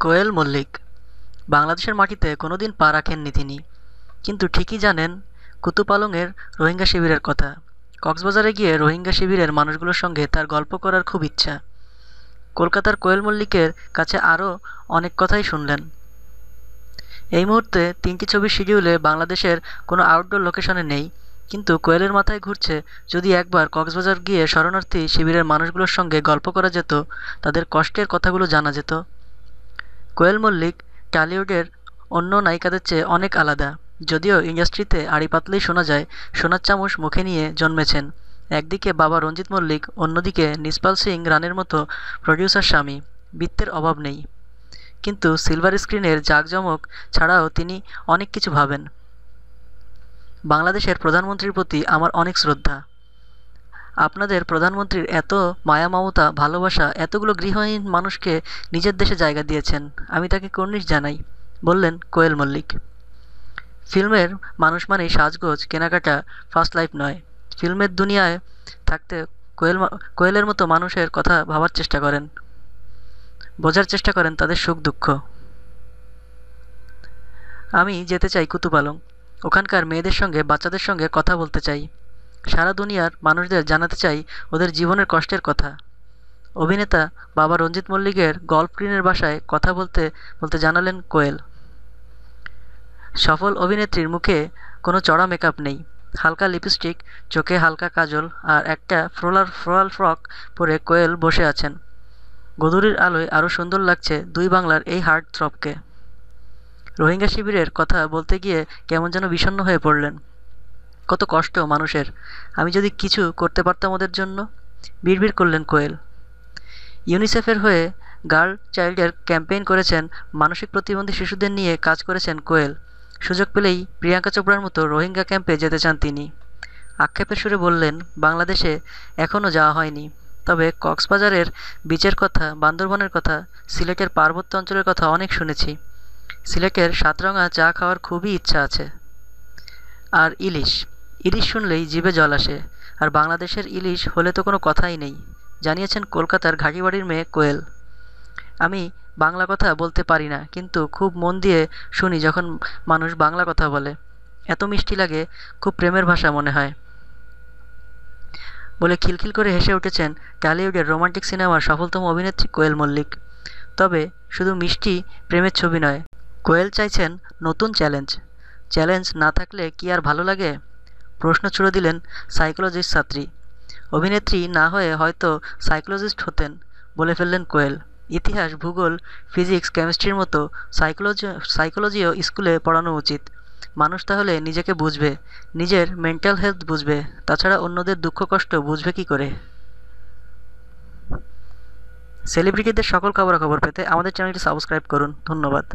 কোয়েল মল্লিক, বাংলাদেশের মাটিতে কোনোদিন পা রাখেননি তিনি। কিন্তু ঠিকই জানেন কুতুপালংয়ের রোহিঙ্গা শিবিরের কথা। কক্সবাজারে গিয়ে রোহিঙ্গা শিবিরের মানুষগুলোর সঙ্গে তার গল্প করার খুব ইচ্ছা। কলকাতার কোয়েল মল্লিকের কাছে আরও অনেক কথাই শুনলেন। এই মুহূর্তে তিনটি ছবির শিডিউলে বাংলাদেশের কোনো আউটডোর লোকেশনে নেই, কিন্তু কোয়েলের মাথায় ঘুরছে, যদি একবার কক্সবাজার গিয়ে শরণার্থী শিবিরের মানুষগুলোর সঙ্গে গল্প করা যেত, তাদের কষ্টের কথাগুলো জানা যেত। কোয়েল মল্লিক টলিউডের অন্য নায়িকাদের চেয়ে অনেক আলাদা। যদিও ইন্ডাস্ট্রিতে আড়ি পাতলেই শোনা যায়, সোনার চামচ মুখে নিয়ে জন্মেছেন। একদিকে বাবা রঞ্জিত মল্লিক, অন্যদিকে নিষ্পাল সিং রানের মতো প্রডিউসার স্বামী। বৃত্তের অভাব নেই। কিন্তু সিলভার স্ক্রিনের জাঁকজমক ছাড়াও তিনি অনেক কিছু ভাবেন। বাংলাদেশের প্রধানমন্ত্রীর প্রতি আমার অনেক শ্রদ্ধা। আপনাদের প্রধানমন্ত্রীর এত মায়া মমতা ভালোবাসা, এতগুলো গৃহহীন মানুষকে নিজের দেশে জায়গা দিয়েছেন, আমি তাকে কর্নিশ জানাই, বললেন কোয়েল মল্লিক। ফিল্মের মানুষ মানেই সাজগোজ, কেনাকাটা ফার্স্ট লাইফ নয়। ফিল্মের দুনিয়ায় থাকতে কোয়েল কোয়েলের মতো মানুষের কথা ভাবার চেষ্টা করেন। বোঝার চেষ্টা করেন তাদের সুখ দুঃখ। আমি যেতে চাই কুতুপালং ওখানকার মেয়েদের সঙ্গে, বাচ্চাদের সঙ্গে কথা বলতে চাই। সারা দুনিয়ার মানুষদের জানাতে চাই ওদের জীবনের কষ্টের কথা। অভিনেতা বাবা রঞ্জিত মল্লিকের গল্ফ গ্রিনের বাসায় কথা বলতে বলতে জানালেন কোয়েল। সফল অভিনেত্রীর মুখে কোনো চড়া মেকআপ নেই। হালকা লিপস্টিক, চোখে হালকা কাজল আর একটা ফ্রোলার ফ্রোয়াল ফ্রক পরে কোয়েল বসে আছেন। গধূলির আলোয় আরও সুন্দর লাগছে দুই বাংলার এই হার্ট থ্রপকে রোহিঙ্গা শিবিরের কথা বলতে গিয়ে কেমন যেন বিষণ্ণ হয়ে পড়লেন। কত কষ্ট মানুষের। আমি যদি কিছু করতে পারতাম ওদের জন্য? বিড়বিড় করলেন কোয়েল। ইউনিসেফের হয়ে গার্ল চাইল্ডের ক্যাম্পেইন করেছেন মানসিক প্রতিবন্ধী শিশুদের নিয়ে কাজ করেছেন কোয়েল। সুযোগ পেলেই প্রিয়াঙ্কা চোপড়ার মতো রোহিঙ্গা ক্যাম্পে যেতে চান তিনি। আক্ষেপের সুরে বললেন, বাংলাদেশে এখনও যাওয়া হয়নি। তবে কক্সবাজারের বিচের কথা, বান্দরবনের কথা, সিলেটের পার্বত্য অঞ্চলের কথা অনেক শুনেছি। সিলেটের সাতরঙা চা খাওয়ার খুবই ইচ্ছা আছে। আর ইলিশ। ইলিশ শুনলেই জিভে জল আসে, আর বাংলাদেশের ইলিশ হলে তো কোনো কথাই নেই, জানিয়েছেন কলকাতার ঘাটিবাড়ির মেয়ে কোয়েল। আমি বাংলা কথা বলতে পারি না, কিন্তু খুব মন দিয়ে শুনি যখন মানুষ বাংলা কথা বলে। এত মিষ্টি লাগে, খুব প্রেমের ভাষা মনে হয়। বলে খিলখিল করে হেসে উঠেছেন টলিউডের রোমান্টিক সিনেমার সফলতম অভিনেত্রী কোয়েল মল্লিক। তবে শুধু মিষ্টি, প্রেমের ছবি নয়, কোয়েল চাইছেন নতুন চ্যালেঞ্জ। চ্যালেঞ্জ না থাকলে কি আর ভালো লাগে? প্রশ্ন ছুড়ে দিলেন সাইকোলজিস্ট ছাত্রী। অভিনেত্রী না হয়ে হয়তো সাইকোলজিস্ট হতেন বলে ফেললেন কোয়েল। ইতিহাস, ভূগোল, ফিজিক্স, কেমিস্ট্রির মতো সাইকোলজি, সাইকোলজিও স্কুলে পড়ানো উচিত। মানুষ তাহলে নিজেকে বুঝবে, নিজের মেন্টাল হেলথ বুঝবে, তাছাড়া অন্যদের দুঃখ, কষ্ট বুঝবে কি করে? সেলিব্রিটিদের সকল খবরাখবর পেতে আমাদের চ্যানেলটি সাবস্ক্রাইব করুন। ধন্যবাদ।